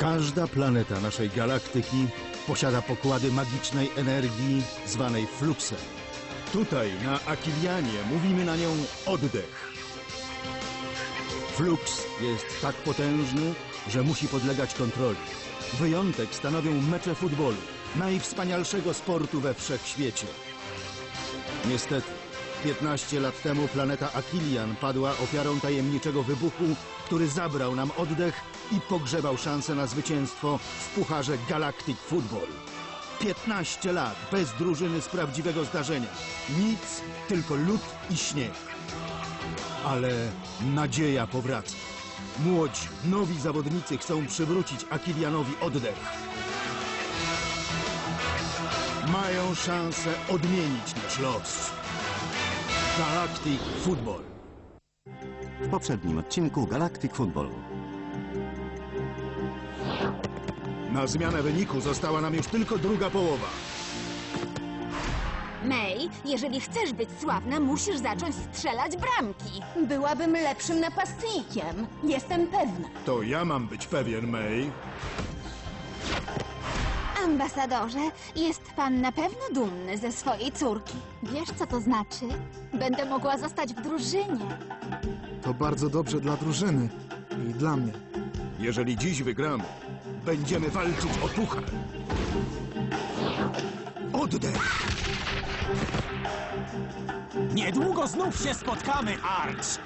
Każda planeta naszej galaktyki posiada pokłady magicznej energii zwanej fluxem. Tutaj, na Akilianie, mówimy na nią oddech. Flux jest tak potężny, że musi podlegać kontroli. Wyjątek stanowią mecze futbolu, najwspanialszego sportu we wszechświecie. Niestety, 15 lat temu planeta Akilian padła ofiarą tajemniczego wybuchu, który zabrał nam oddech i pogrzebał szansę na zwycięstwo w Pucharze Galactic Football. 15 lat bez drużyny z prawdziwego zdarzenia. Nic, tylko lód i śnieg. Ale nadzieja powraca. Młodzi, nowi zawodnicy chcą przywrócić Akilianowi oddech. Mają szansę odmienić nasz los. Galactic Football. W poprzednim odcinku Galactic Football. Na zmianę wyniku została nam już tylko druga połowa. May, jeżeli chcesz być sławna, musisz zacząć strzelać bramki. Byłabym lepszym napastnikiem. Jestem pewna. To ja mam być pewien, May. Ambasadorze, jest pan na pewno dumny ze swojej córki. Wiesz, co to znaczy? Będę mogła zostać w drużynie. To bardzo dobrze dla drużyny i dla mnie. Jeżeli dziś wygramy, będziemy walczyć o puchar. Oddech! Niedługo znów się spotkamy, Arch!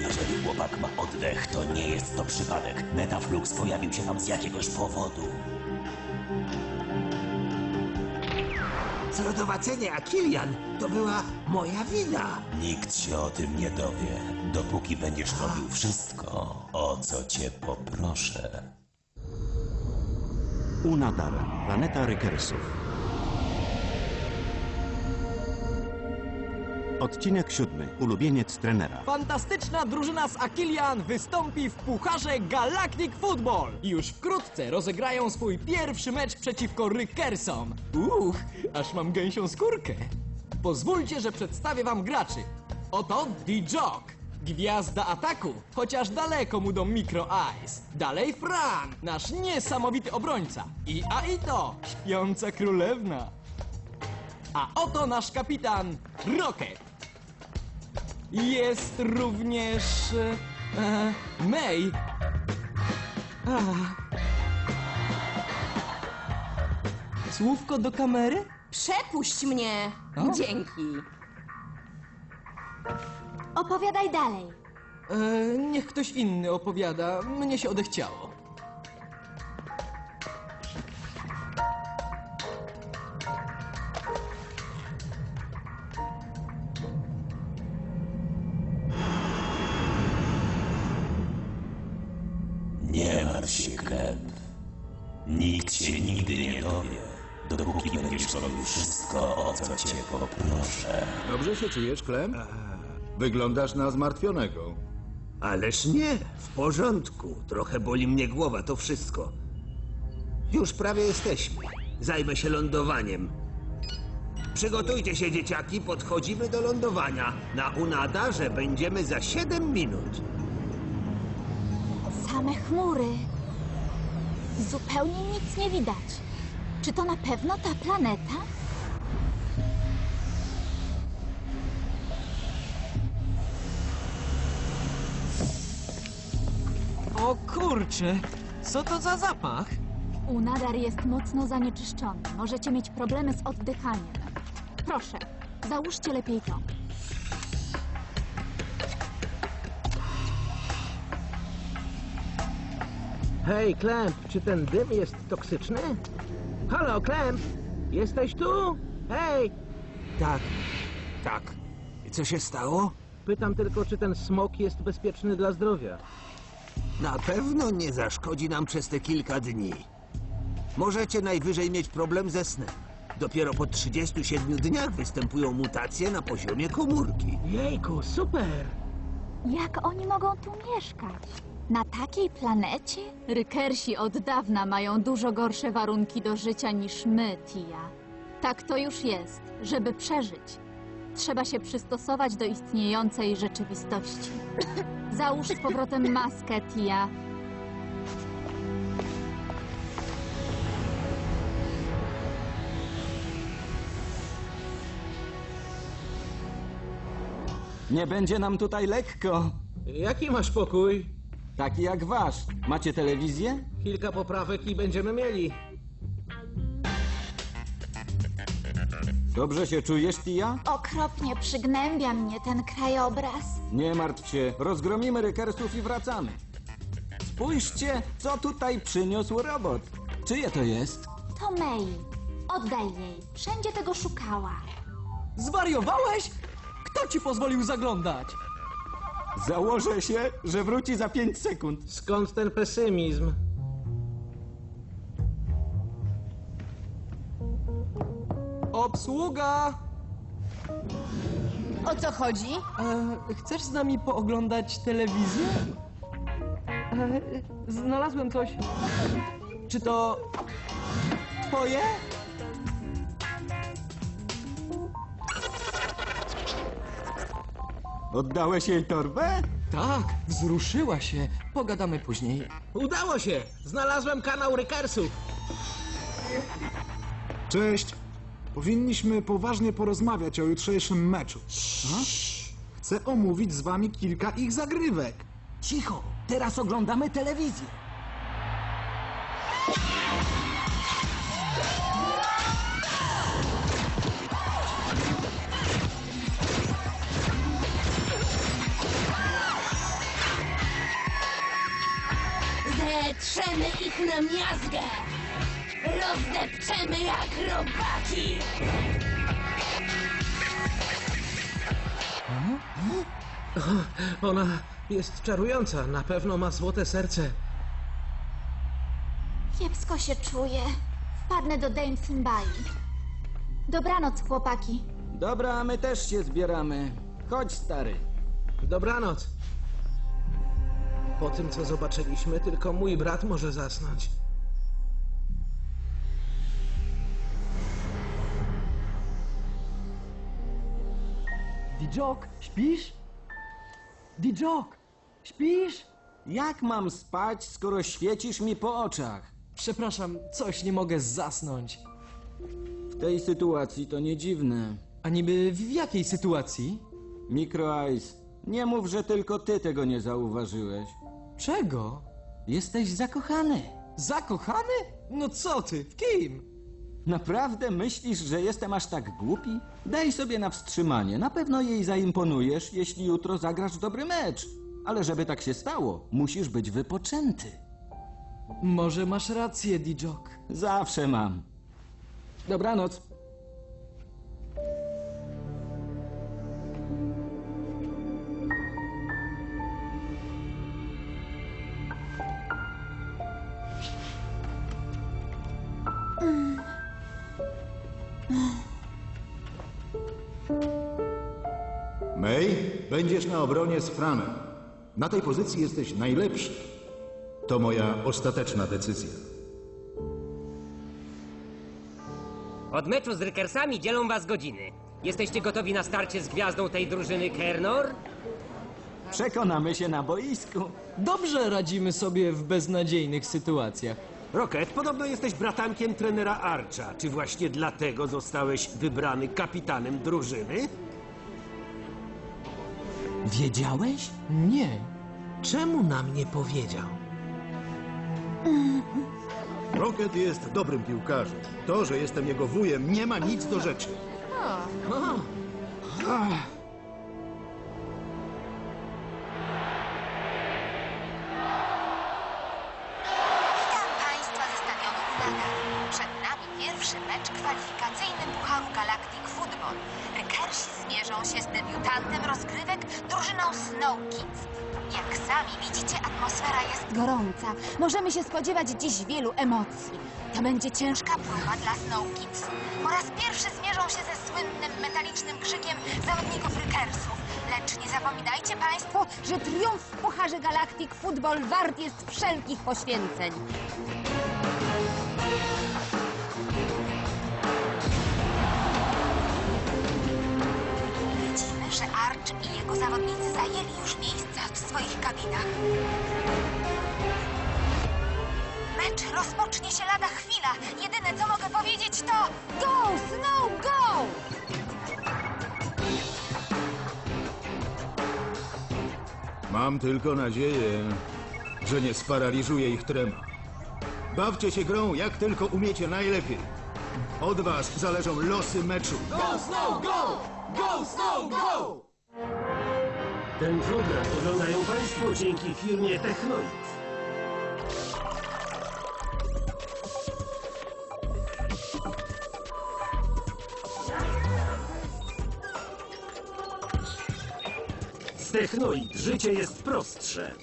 Jeżeli chłopak ma oddech, to nie jest to przypadek. Metaflux pojawił się tam z jakiegoś powodu. Zrodowacenie Akilian to była moja wina. Nikt się o tym nie dowie, dopóki będziesz robił wszystko, o co cię poproszę. Unadar, planeta Rykersów. Odcinek siódmy. Ulubieniec trenera. Fantastyczna drużyna z Akilian wystąpi w Pucharze Galactic Football już wkrótce rozegrają swój pierwszy mecz przeciwko Rykersom. Uch, aż mam gęsią skórkę. Pozwólcie, że przedstawię wam graczy. Oto D-Jock, gwiazda ataku, chociaż daleko mu do Micro Ice. Dalej Fran, nasz niesamowity obrońca. I Aito, śpiąca królewna. A oto nasz kapitan Rocket. Jest również e, e, May. Słówko do kamery? Przepuść mnie! O. Dzięki. Opowiadaj dalej. E, niech ktoś inny opowiada. Mnie się odechciało. Się czujesz, Klem? Wyglądasz na zmartwionego. Ależ nie, w porządku. Trochę boli mnie głowa, to wszystko. Już prawie jesteśmy. Zajmę się lądowaniem. Przygotujcie się, dzieciaki, podchodzimy do lądowania. Na Unadarze będziemy za 7 minut. Same chmury. Zupełnie nic nie widać. Czy to na pewno ta planeta? O kurcze, co to za zapach? Unadar jest mocno zanieczyszczony. Możecie mieć problemy z oddychaniem. Proszę, załóżcie lepiej to. Hej, Klemp, czy ten dym jest toksyczny? Halo, Klemp! Jesteś tu? Hej! Tak, tak. I co się stało? Pytam tylko, czy ten smok jest bezpieczny dla zdrowia. Na pewno nie zaszkodzi nam przez te kilka dni. Możecie najwyżej mieć problem ze snem. Dopiero po 37 dniach występują mutacje na poziomie komórki. Jejku, super! Jak oni mogą tu mieszkać? Na takiej planecie? Rykersi od dawna mają dużo gorsze warunki do życia niż my, Tia. Tak to już jest, żeby przeżyć. Trzeba się przystosować do istniejącej rzeczywistości. Załóż z powrotem maskę, Tia. Nie będzie nam tutaj lekko. Jaki masz pokój? Taki jak wasz. Macie telewizję? Kilka poprawek i będziemy mieli. Dobrze się czujesz, Tia? Okropnie przygnębia mnie ten krajobraz. Nie martw się, rozgromimy rykersów i wracamy. Spójrzcie, co tutaj przyniósł robot. Czyje to jest? To May. Oddaj jej. Wszędzie tego szukała. Zwariowałeś? Kto ci pozwolił zaglądać? Założę się, że wróci za 5 sekund. Skąd ten pesymizm? Obsługa! O co chodzi? E, chcesz z nami pooglądać telewizję? E, znalazłem coś. Czy to twoje? Oddałeś jej torbę? Tak, wzruszyła się. Pogadamy później. Udało się! Znalazłem kanał Rykersów. Cześć. Powinniśmy poważnie porozmawiać o jutrzejszym meczu. Chcę omówić z wami kilka ich zagrywek. Cicho, teraz oglądamy telewizję. Zetrzemy ich na miazgę! Rozdepczemy jak robaki! Ona jest czarująca, na pewno ma złote serce. Kiepsko się czuję. Wpadnę do Dameson Bay. Dobranoc, chłopaki. Dobra, my też się zbieramy. Chodź, stary. Dobranoc. Po tym, co zobaczyliśmy, tylko mój brat może zasnąć. Dijok, śpisz? Dijok, śpisz? Jak mam spać, skoro świecisz mi po oczach? Przepraszam, coś nie mogę zasnąć. W tej sytuacji to nie dziwne. A niby w jakiej sytuacji? Micro Ice, nie mów, że tylko ty tego nie zauważyłeś. Czego? Jesteś zakochany. Zakochany? No co ty, w kim? Naprawdę myślisz, że jestem aż tak głupi? Daj sobie na wstrzymanie. Na pewno jej zaimponujesz, jeśli jutro zagrasz dobry mecz. Ale żeby tak się stało, musisz być wypoczęty. Może masz rację, Dijok. Zawsze mam. Dobranoc. Będziesz na obronie z Franem. Na tej pozycji jesteś najlepszy. To moja ostateczna decyzja. Od meczu z Rykersami dzielą was godziny. Jesteście gotowi na starcie z gwiazdą tej drużyny Kernor? Przekonamy się na boisku. Dobrze radzimy sobie w beznadziejnych sytuacjach. Rocket, podobno jesteś bratankiem trenera Archa. Czy właśnie dlatego zostałeś wybrany kapitanem drużyny? Wiedziałeś? Nie. Czemu nam nie powiedział? Rocket jest dobrym piłkarzem. To, że jestem jego wujem, nie ma nic do rzeczy. Witam Widzicie, atmosfera jest Gorąca. Możemy się spodziewać dziś wielu emocji. To będzie ciężka próba dla Snow Kids. Po raz pierwszy zmierzą się ze słynnym metalicznym krzykiem zawodników Rykersów. Lecz nie zapominajcie Państwo, że triumf w Pucharze Galactic Football wart jest wszelkich poświęceń. Że Arch i jego zawodnicy zajęli już miejsca w swoich kabinach. Mecz rozpocznie się lada chwila. Jedyne, co mogę powiedzieć, to go, Snow, go! Mam tylko nadzieję, że nie sparaliżuje ich trema. Bawcie się grą jak tylko umiecie najlepiej. Od was zależą losy meczu. Ten program oglądają Państwo dzięki firmie Technoid. Z Technoid życie jest prostsze.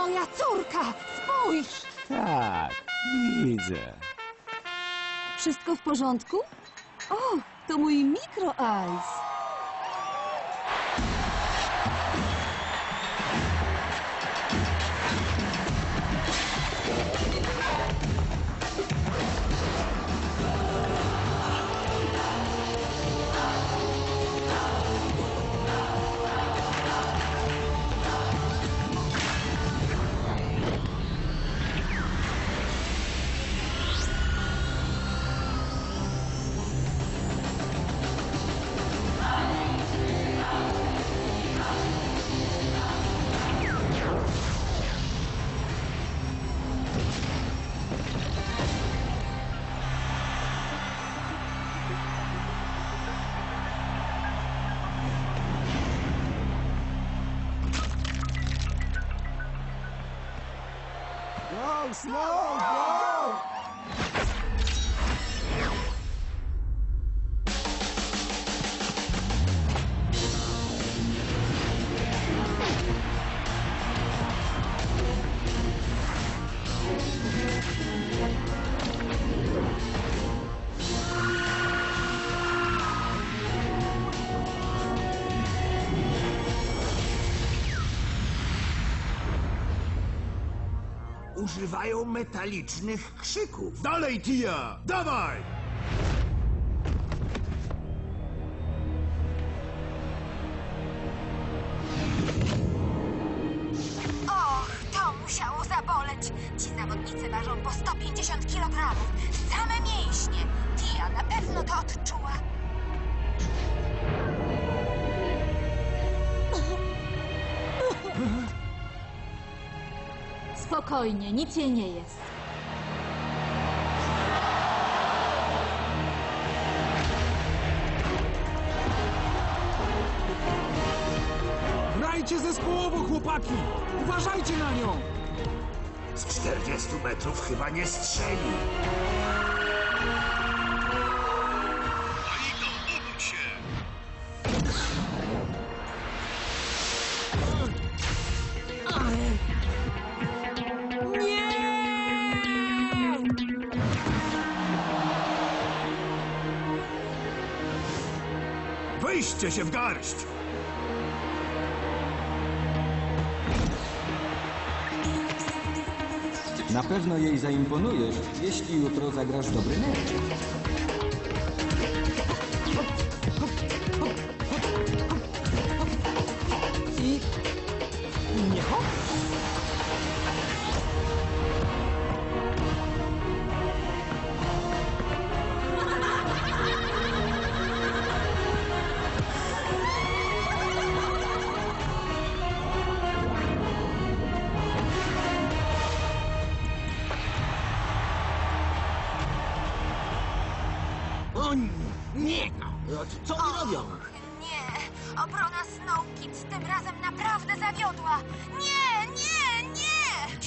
Moja córka! Spójrz! Tak, widzę. Wszystko w porządku? O, to mój mikro ice. Używają metalicznych krzyków. Dalej, Tia! Dawaj! Och, to musiało zaboleć. Ci zawodnicy ważą po 150 kg. Same mięśnie. Tia na pewno to odczuła. Spokojnie, nic jej nie jest. Grajcie zespołowo, chłopaki! Uważajcie na nią! Z 40 metrów chyba nie strzeli. Weźcie się w garść! Na pewno jej zaimponujesz, jeśli jutro zagrasz dobry mecz.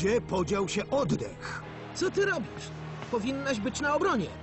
Gdzie podział się oddech? Co ty robisz? Powinnaś być na obronie.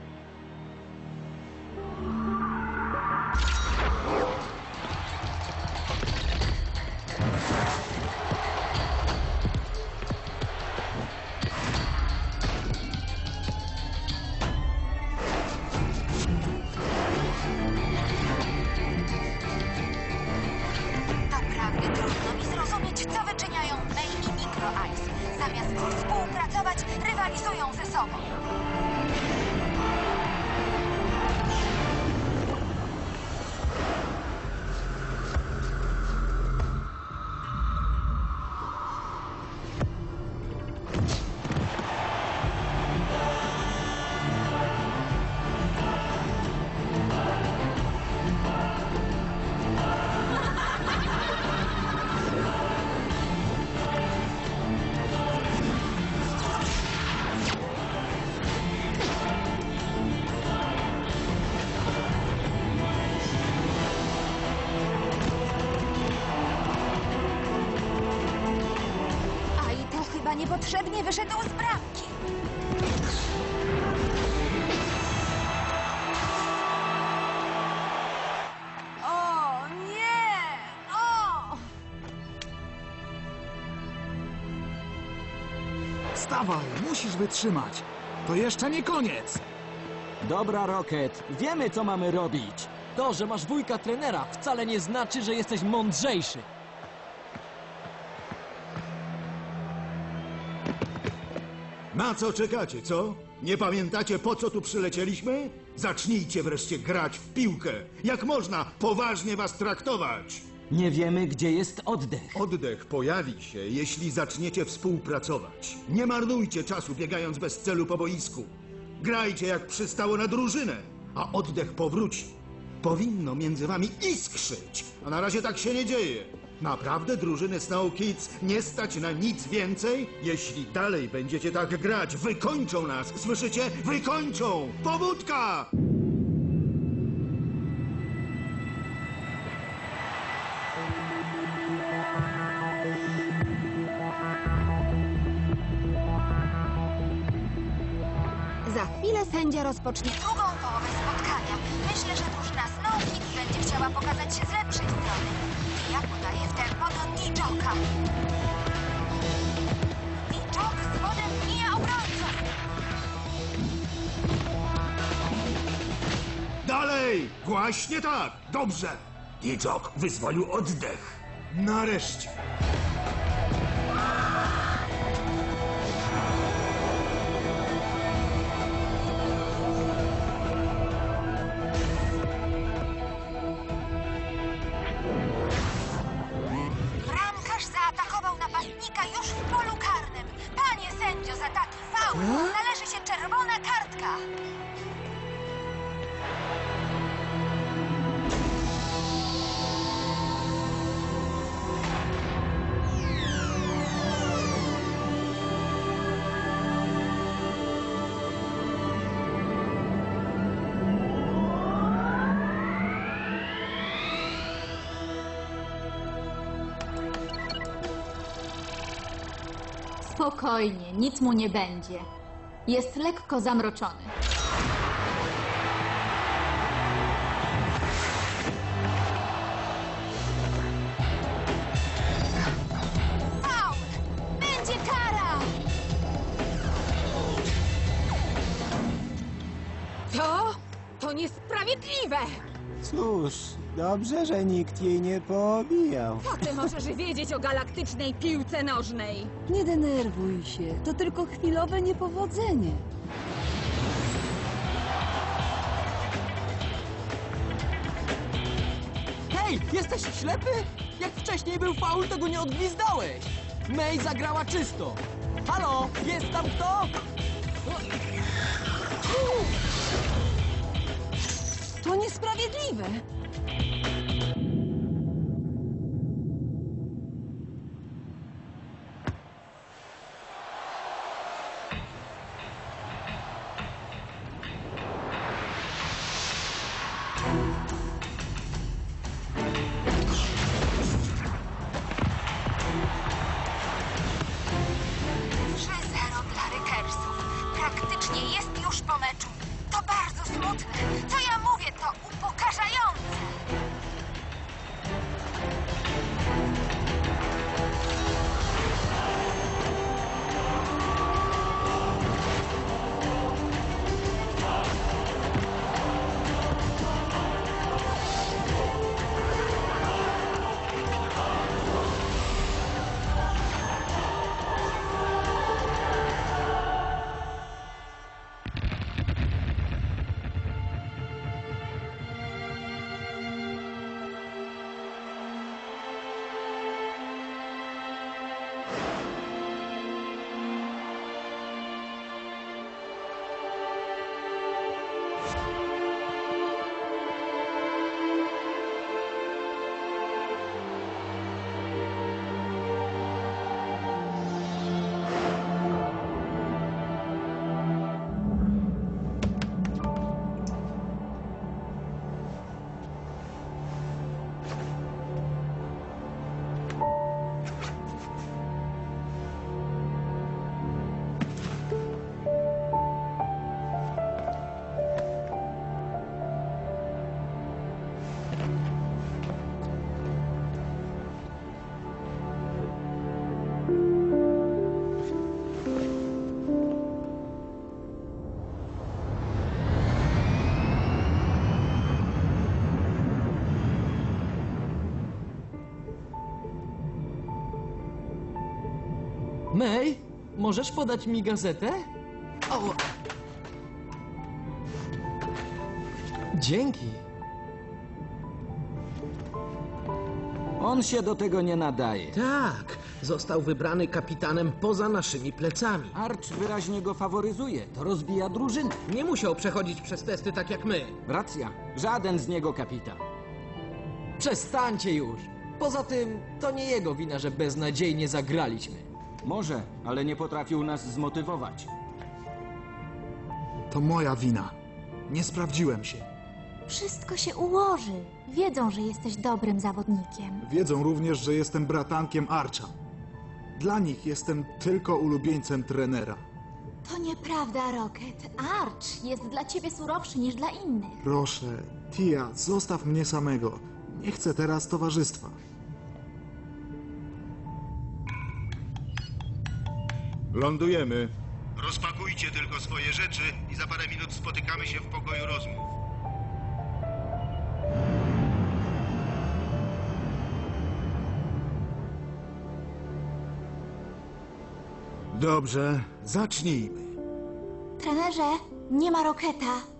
Niepotrzebnie wyszedł z bramki. O nie! O! Wstawaj, musisz wytrzymać. To jeszcze nie koniec. Dobra, Rocket, wiemy co mamy robić. To, że masz wujka trenera, wcale nie znaczy, że jesteś mądrzejszy. Na co czekacie, co? Nie pamiętacie, po co tu przylecieliśmy? Zacznijcie wreszcie grać w piłkę. Jak można poważnie was traktować? Nie wiemy, gdzie jest oddech. Oddech pojawi się, jeśli zaczniecie współpracować. Nie marnujcie czasu biegając bez celu po boisku. Grajcie jak przystało na drużynę, a oddech powróci. Powinno między wami iskrzyć, a na razie tak się nie dzieje. Naprawdę drużyny Snow Kids nie stać na nic więcej? Jeśli dalej będziecie tak grać, wykończą nas, słyszycie? Wykończą! Pobudka! Za chwilę sędzia rozpocznie Drugą połowę spotkania. Myślę, że drużyna Snow Kids będzie chciała pokazać się z lepszej strony. Ja podaję w tempo do Nijoka. Nijok z wodem mija obrońców. Dalej! Właśnie tak! Dobrze! Dijok wyzwolił oddech. Nareszcie! Za taki faul należy się czerwona kartka. Spokojnie, nic mu nie będzie. Jest lekko zamroczony. Faul! Będzie kara! To? To niesprawiedliwe! Cóż, dobrze, że nikt jej nie poobijał. Co ty możesz wiedzieć o galaktycznej piłce nożnej? Nie denerwuj się, to tylko chwilowe niepowodzenie. Hej, jesteś ślepy? Jak wcześniej był faul, to go nie odgwizdałeś. May zagrała czysto. Halo, jest tam kto? To niesprawiedliwe. Możesz podać mi gazetę? O! Dzięki. On się do tego nie nadaje. Tak, został wybrany kapitanem poza naszymi plecami. Arch wyraźnie go faworyzuje. To rozbija drużynę. Nie musiał przechodzić przez testy tak jak my. Racja. Żaden z niego kapitan. Przestańcie już. Poza tym, to nie jego wina, że beznadziejnie zagraliśmy. Może, ale nie potrafił nas zmotywować. To moja wina. Nie sprawdziłem się. Wszystko się ułoży. Wiedzą, że jesteś dobrym zawodnikiem. Wiedzą również, że jestem bratankiem Archa. Dla nich jestem tylko ulubieńcem trenera. To nieprawda, Rocket. Arch jest dla ciebie surowszy niż dla innych. Proszę, Tia, zostaw mnie samego. Nie chcę teraz towarzystwa. Lądujemy. Rozpakujcie tylko swoje rzeczy i za parę minut spotykamy się w pokoju rozmów. Dobrze, zacznijmy. Trenerze, nie ma Roketa.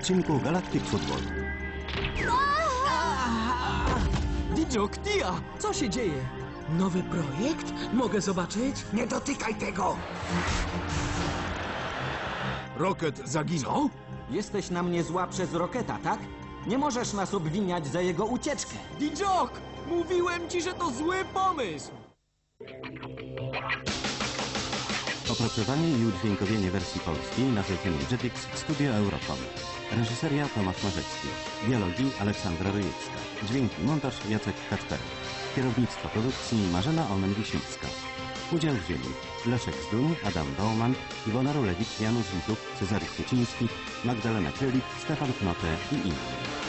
Odcinku Galactic Football. Dijok, Tia, co się dzieje? Nowy projekt? Mogę zobaczyć? Nie dotykaj tego! Rocket zaginął? Jesteś na mnie zła przez Roketa, tak? Nie możesz nas obwiniać za jego ucieczkę. Dijok! Mówiłem ci, że to zły pomysł! Opracowanie i udźwiękowienie wersji polskiej na zlecenie Jetix Studio Europol. Reżyseria Tomasz Marzecki. Dialogi Aleksandra Rojewska. Dźwięki montaż Jacek Kacperek. Kierownictwo produkcji Marzena Omen-Wiśniewska. Udział wzięli Leszek Zduń, Adam Bauman, Iwona Rulewicz, Janusz Witów, Cezary Kwieciński, Magdalena Krylik, Stefan Knote i inni.